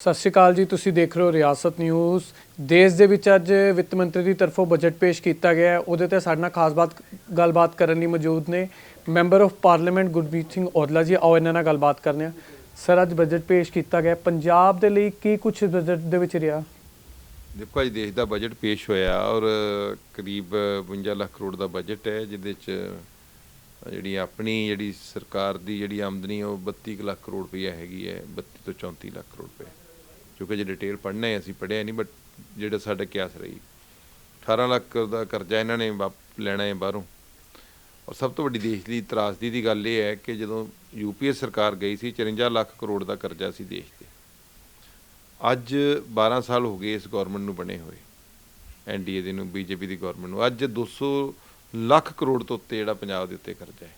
ਸਤਿ ਸ਼੍ਰੀ ਅਕਾਲ ਜੀ, ਤੁਸੀਂ ਦੇਖ ਰਹੇ ਹੋ ਰਿਆਸਤ ਨਿਊਜ਼। ਦੇਸ਼ ਦੇ ਵਿੱਚ ਅੱਜ ਵਿੱਤ ਮੰਤਰੀ ਦੀ ਤਰਫੋਂ ਬਜਟ ਪੇਸ਼ ਕੀਤਾ ਗਿਆ ਹੈ। ਉਹਦੇ ਤੇ ਸਾਡੇ ਨਾਲ ਖਾਸ ਬਾਤ, ਗੱਲਬਾਤ ਕਰਨ ਲਈ ਮੌਜੂਦ ਨੇ member of parliament Gurmeet Singh Aujla ji. ਆਓ ਇਹਨਾਂ ਨਾਲ ਗੱਲਬਾਤ ਕਰਨੇ ਆ ਸਰ, ਅੱਜ ਬਜਟ ਪੇਸ਼ ਕੀਤਾ ਗਿਆ। ਪੰਜਾਬ ਦੇ ਲਈ ਕੀ ਕੁਝ ਬਜਟ ਦੇ ਵਿੱਚ ਰਿਹਾ? ਦੇਖੋ ਅੱਜ ਦੇਸ਼ ਦਾ ਬਜਟ ਪੇਸ਼ ਹੋਇਆ ਔਰ ਕਰੀਬ 52 ਲੱਖ ਕਰੋੜ ਦਾ ਬਜਟ ਹੈ, ਜਿਹਦੇ ਚ ਜਿਹੜੀ ਆਪਣੀ ਜਿਹੜੀ ਸਰਕਾਰ ਦੀ ਜਿਹੜੀ ਆਮਦਨੀ ਉਹ 32 ਕੁ ਲੱਖ ਕਰੋੜ ਰੁਪਈਆ ਹੈਗੀ ਹੈ 32 ਤੋਂ 34 ਲੱਖ ਕਰੋੜ ਰੁਪਏ। ਕਿਉਂਕਿ ਜੇ ਡਿਟੇਲ ਪੜ੍ਹਨਾ ਹੈ, ਅਸੀਂ ਪੜ੍ਹਿਆ ਨਹੀਂ ਬਟ ਜਿਹੜਾ ਸਾਡਾ ਕਿਆਸ ਰਹੀ 18 ਲੱਖ ਦਾ ਕਰਜ਼ਾ ਇਹਨਾਂ ਨੇ ਵਾਪ- ਲੈਣਾ ਹੈ ਬਾਹਰੋਂ। ਔਰ ਸਭ ਤੋਂ ਵੱਡੀ ਦੇਸ਼ ਦੀ, ਤਰਾਸਦੀ ਦੀ ਗੱਲ ਇਹ ਹੈ ਕਿ ਜਦੋਂ ਯੂਪੀਏ ਸਰਕਾਰ ਗਈ ਸੀ 54 ਲੱਖ ਕਰੋੜ ਦਾ ਕਰਜ਼ਾ ਸੀ ਦੇਸ਼ ਤੇ। ਅੱਜ 12 ਸਾਲ ਹੋ ਗਏ ਇਸ ਗਵਰਨਮੈਂਟ ਨੂੰ ਬਣੇ ਹੋਏ। ਐਨਡੀਏ ਦੇ ਨੂੰ ਬੀਜੇਪੀ ਦੀ ਗਵਰਨਮੈਂਟ ਨੂੰ। ਅੱਜ 200 ਲੱਖ ਕਰੋੜ ਤੋਂ ਉੱਤੇ ਜਿਹੜਾ ਪੰਜਾਬ ਦੇ ਉੱਤੇ ਕਰਜ਼ਾ ਹੈ।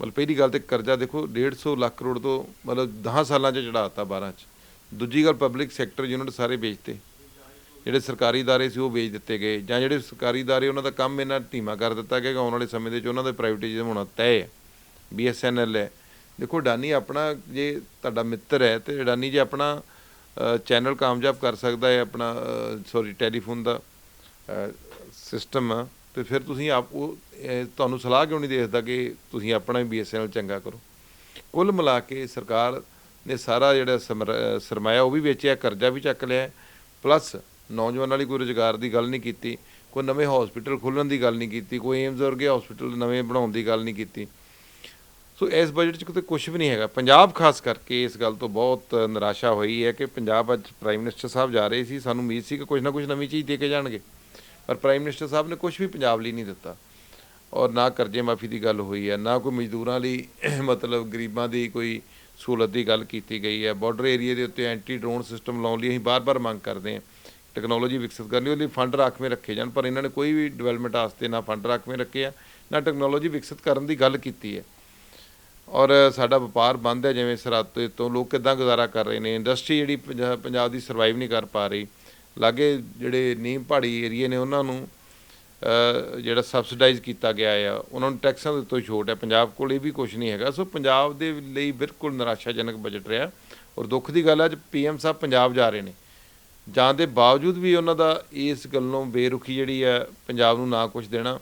ਮਤਲਬ ਪਹਿਲੀ ਗੱਲ ਤੇ ਕਰਜ਼ਾ ਦੇਖੋ 150 ਲੱਖ ਕਰੋੜ ਤੋਂ ਮਤਲਬ 10 ਸਾਲਾਂ 'ਚ ਚੜਾਤਾ 12 'ਚ। ਦੂਜੀ ਗੱਲ ਪਬਲਿਕ ਸੈਕਟਰ ਯੂਨਿਟ ਸਾਰੇ ਵੇਚਤੇ ਜਿਹੜੇ ਸਰਕਾਰੀ ادارے ਸੀ ਉਹ ਵੇਚ ਦਿੱਤੇ ਗਏ ਜਾਂ ਜਿਹੜੇ ਸਰਕਾਰੀ ادارے ਉਹਨਾਂ ਦਾ ਕੰਮ ਇਹਨਾਂ ਧੀਮਾ ਕਰ ਦਿੱਤਾ ਗਿਆ ਕਿ ਆਉਣ ਵਾਲੇ ਸਮੇਂ ਦੇ ਵਿੱਚ ਉਹਨਾਂ ਦਾ ਪ੍ਰਾਈਵੇਟਾਈਜ਼ੇਸ਼ਨ ਹੋਣਾ ਤੈਅ ਹੈ ਬੀਐਸਐਨਐਲ ਹੈ ਦੇਖੋ ਅਡਾਨੀ ਆਪਣਾ ਜੇ ਤੁਹਾਡਾ ਮਿੱਤਰ ਹੈ ਤੇ ਅਡਾਨੀ ਜੇ ਆਪਣਾ ਚੈਨਲ ਕਾਮਯਾਬ ਕਰ ਸਕਦਾ ਹੈ ਆਪਣਾ ਸੌਰੀ ਟੈਲੀਫੋਨ ਦਾ ਸਿਸਟਮ ਤੇ ਫਿਰ ਤੁਸੀਂ ਆਪ ਉਹ ਅਹ, ਤੁਹਾਨੂੰ ਸਲਾਹ ਕਿਉਂ ਨਹੀਂ ਦੇਖਦਾ ਕਿ ਤੁਸੀਂ ਆਪਣਾ ਵੀ ਬੀਐਸਐਨਐਲ ਚੰਗਾ ਕਰੋ ਕੁੱਲ ਮਿਲਾ ਕੇ ਸਰਕਾਰ ਨੇ ਸਾਰਾ ਜਿਹੜਾ ਸਮਰ- ਸਰਮਾਇਆ, ਉਹ ਵੀ ਵੇਚਿਆ, ਕਰਜ਼ਾ ਵੀ ਚੱਕ ਲਿਆ। ਪਲੱਸ ਨੌਜਵਾਨਾਂ ਲਈ ਕੋਈ ਰੁਜ਼ਗਾਰ ਦੀ ਗੱਲ ਨਹੀਂ ਕੀਤੀ, ਕੋਈ ਨਵੇਂ ਹਸਪੀਟਲ ਖੋਲ੍ਹਣ ਦੀ ਗੱਲ ਨਹੀਂ ਕੀਤੀ, ਕੋਈ ਏਮਜ਼ ਵਰਗੇ ਹਸਪੀਟਲ ਨਵੇਂ ਬਣਾਉਣ ਦੀ ਗੱਲ ਨਹੀਂ ਕੀਤੀ। ਸੋ ਇਸ ਬਜਟ 'ਚ ਕਿਤੇ ਕੁਝ ਵੀ ਨਹੀਂ ਹੈਗਾ। ਪੰਜਾਬ ਖਾਸ ਕਰਕੇ ਇਸ ਗੱਲ ਤੋਂ ਬਹੁਤ ਨਿਰਾਸ਼ਾ ਹੋਈ ਹੈ ਕਿ ਪੰਜਾਬ ਅੱਜ ਪ੍ਰਾਈਮ ਮਿਨਿਸਟਰ ਸਾਹਿਬ ਜਾ ਰਹੇ ਸੀ। ਸਾਨੂੰ ਉਮੀਦ ਸੀ ਕਿ ਕੁਝ ਨਾ ਕੁਝ ਨਵੀਂ ਚੀਜ਼ ਦੇ ਕੇ ਜਾਣਗੇ। ਪਰ ਪ੍ਰਾਈਮ ਮਿਨਿਸਟਰ ਸਾਹਿਬ ਨੇ ਕੁਝ ਵੀ ਪੰਜਾਬ ਲਈ ਨਹੀਂ ਦਿੱਤਾ। ਔਰ ਨਾ ਕਰਜ਼ੇ ਮਾਫੀ ਦੀ ਗੱਲ ਹੋਈ ਹੈ, ਨਾ ਕੋਈ ਮਜ਼ਦੂਰਾਂ ਲਈ ਮਤਲਬ ਗਰੀਬਾਂ ਦੀ ਕੋਈ ਸਹੂਲਤ ਦੀ ਗੱਲ ਕੀਤੀ ਗਈ ਹੈ। ਬਾਰਡਰ ਏਰੀਆ ਦੇ ਉੱਤੇ ਐਂਟੀ ਡਰੋਨ ਸਿਸਟਮ ਲਾਉਣ ਲਈ ਅਸੀਂ ਬਾਰ-ਬਾਰ ਮੰਗ ਕਰਦੇ ਹਾਂ। ਟੈਕਨੋਲੋਜੀ ਵਿਕਸਿਤ ਕਰਨ ਲਈ ਉਹਦੇ ਲਈ ਫੰਡ ਰਾਖਵੇਂ ਰੱਖੇ ਜਾਣ, ਪਰ ਇਹਨਾਂ ਨੇ ਕੋਈ ਵੀ ਡਿਵੈਲਪਮੈਂਟ ਵਾਸਤੇ ਨਾ ਫੰਡ ਰਾਖਵੇਂ ਰੱਖੇ ਆ, ਨਾ ਟੈਕਨੋਲੋਜੀ ਵਿਕਸਿਤ ਕਰਨ ਦੀ ਗੱਲ ਕੀਤੀ ਹੈ। ਔਰ ਸਾਡਾ ਵਪਾਰ ਬੰਦ ਹੈ, ਜਿਵੇਂ ਸਰਹੱਦ ਤੋਂ ਲੋਕ ਕਿਦਾਂ ਗੁਜ਼ਾਰਾ ਕਰ ਰਹੇ ਨੇ ਇੰਡਸਟਰੀ ਜਿਹੜੀ ਪੰਜਾ- ਪੰਜਾਬ ਦੀ ਸਰਵਾਈਵ ਨਹੀਂ ਕਰ ਪਾ ਰਹੀ, ਲਾਗੇ ਜਿਹੜੇ ਨੀਮ ਪਹਾੜੀ ਏਰੀਏ ਨੇ ਉਹਨਾਂ ਨੂੰ ਜਿਹੜਾ ਸਬਸਿਡਾਈਜ਼ ਕੀਤਾ ਗਿਆ ਆ, ਉਹਨਾਂ ਨੂੰ ਟੈਕਸਾਂ ਦੇ ਉੱਤੇ ਛੋਟ ਹੈ ਪੰਜਾਬ ਕੋਲ ਇਹ ਵੀ ਕੁਝ ਨਹੀਂ ਹੈਗਾ। ਸੋ ਪੰਜਾਬ ਦੇ ਲਈ ਬਿਲਕੁਲ ਨਿਰਾਸ਼ਾਜਨਕ ਬਜਟ ਰਿਹਾ। ਔਰ ਦੁੱਖ ਦੀ ਗੱਲ ਹੈ ਅੱਜ ਪੀਐਮ ਸਾਹਿਬ ਪੰਜਾਬ ਜਾ ਰਹੇ ਨੇ। ਜਾਣ ਦੇ ਬਾਵਜੂਦ ਵੀ ਉਹਨਾਂ ਦਾ ਇਸ ਗੱਲੋਂ ਬੇਰੁਖੀ ਜਿਹੜੀ ਹੈ ਪੰਜਾਬ ਨੂੰ ਨਾ ਕੁਝ ਦੇਣਾ,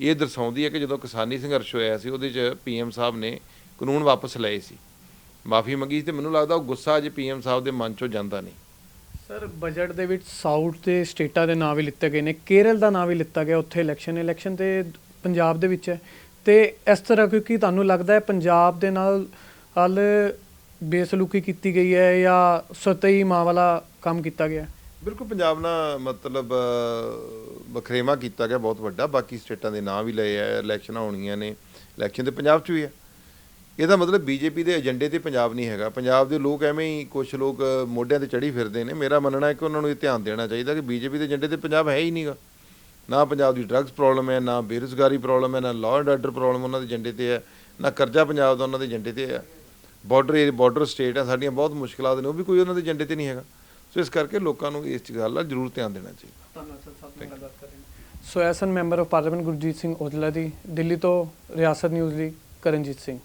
ਇਹ ਦਰਸਾਉਂਦੀ ਹੈ ਕਿ ਜਦੋਂ ਕਿਸਾਨੀ ਸੰਘਰਸ਼ ਹੋਇਆ ਸੀ, ਉਹਦੇ 'ਚ ਪੀਐਮ ਸਾਹਿਬ ਨੇ ਕਾਨੂੰਨ ਵਾਪਸ ਲਏ ਸੀ। ਮਾਫੀ ਮੰਗੀ ਸੀ ਤੇ ਮੈਨੂੰ ਲੱਗਦਾ ਉਹ ਗੁੱਸਾ ਅਜੇ ਪੀਐਮ ਸਾਹਿਬ ਦੇ ਮਨ 'ਚੋਂ ਜਾਂਦਾ ਨਹੀਂ। ਸਰ ਬਜਟ ਦੇ ਵਿੱਚ ਸਾਊਥ ਦੇ ਸਟੇਟਾਂ ਦੇ ਨਾਂ ਵੀ ਲਿੱਤੇ ਗਏ ਨੇ। ਕੇਰਲ ਦਾ ਨਾਂ ਵੀ ਲਿੱਤਾ ਗਿਆ ਉੱਥੇ ਇਲੈਕਸ਼ਨ ਇਲੈਕਸ਼ਨ ਤੇ ਪੰਜਾਬ ਦੇ ਵਿੱਚ ਹੈ। ਤੇ ਇਸ ਤਰ੍ਹਾਂ ਕਿਉਂਕਿ ਤੁਹਾਨੂੰ ਲੱਗਦਾ ਹੈ ਪੰਜਾਬ ਦੇ ਨਾਲ ਹਲ ਬੇਸਲੂਕੀ ਕੀਤੀ ਗਈ ਹੈ ਜਾਂ ਸਤਈ ਮਾਂ ਵਾਲਾ ਕੰਮ ਕੀਤਾ ਗਿਆ ਬਿਲਕੁਲ ਪੰਜਾਬ ਨਾਲ ਮਤਲਬ ਅ, ਕੀਤਾ ਗਿਆ ਬਹੁਤ ਵੱਡਾ। ਬਾਕੀ ਸਟੇਟਾਂ ਦੇ ਨਾਂ ਵੀ ਲਏ ਆ ਇਲੈਕਸ਼ਨਾਂ ਹੋਣੀਆਂ ਨੇ। ਇਲੈਕਸ਼ਨ ਤੇ ਪੰਜਾਬ 'ਚ ਵੀ ਹੈ। ਇਹਦਾ ਮਤਲਬ ਬੀਜੇਪੀ ਦੇ ਏਜੰਡੇ ਤੇ ਪੰਜਾਬ ਨਹੀਂ ਹੈਗਾ। ਪੰਜਾਬ ਦੇ ਲੋਕ ਐਵੇਂ ਹੀ ਕੁਝ ਲੋਕ ਮੋਢਿਆਂ ਤੇ ਚੜੀ ਫਿਰਦੇ ਨੇ। ਮੇਰਾ ਮੰਨਣਾ ਹੈ ਕਿ ਉਹਨਾਂ ਨੂੰ ਇਹ ਧਿਆਨ ਦੇਣਾ ਚਾਹੀਦਾ ਕਿ ਬੀਜੇਪੀ ਦੇ ਏਜੰਡੇ ਤੇ ਪੰਜਾਬ ਹੈ ਹੀ ਨਹੀਂਗਾ। ਨਾ ਪੰਜਾਬ ਦੀ ਡਰੱਗਸ ਪ੍ਰੋਬਲਮ ਹੈ ਨਾ ਬੇਰੁਜ਼ਗਾਰੀ ਪ੍ਰੋਬਲਮ ਹੈ ਨਾ ਲਾਅ ਐਂਡ ਆਰਡਰ ਪ੍ਰੋਬਲਮ ਉਹਨਾਂ ਦੇ ਏਜੰਡੇ ਤੇ ਹੈ ਨਾ ਕਰਜ਼ਾ ਪੰਜਾਬ ਦਾ ਉਹਨਾਂ ਦੇ ਏਜੰਡੇ ਤੇ ਹੈ। ਬਾਰਡਰ ਬਾਰਡਰ ਸਟੇਟ ਆ ਸਾਡੀਆਂ ਬਹੁਤ ਮੁਸ਼ਕਲਾਂ ਨੇ ਉਹ ਵੀ ਕੋਈ ਉਹਨਾਂ ਦੇ ਏਜੰਡੇ ਤੇ ਨਹੀਂ ਹੈਗਾ। ਸੋ ਇਸ ਕਰਕੇ ਲੋਕਾਂ ਨੂੰ ਇਸ ਗੱਲ ਦਾ ਜ਼ਰੂਰ ਧਿਆਨ ਦੇਣਾ ਚਾਹੀਦਾ। So ਐਸਨ member of parliament Gurjeet Singh Aujla ਦੀ ਦਿੱਲੀ ਤੋਂ ਰਿਆਸਤ ਨਿਊਜ਼ ਲਈ ਕਰਨਜੀਤ ਸਿੰਘ।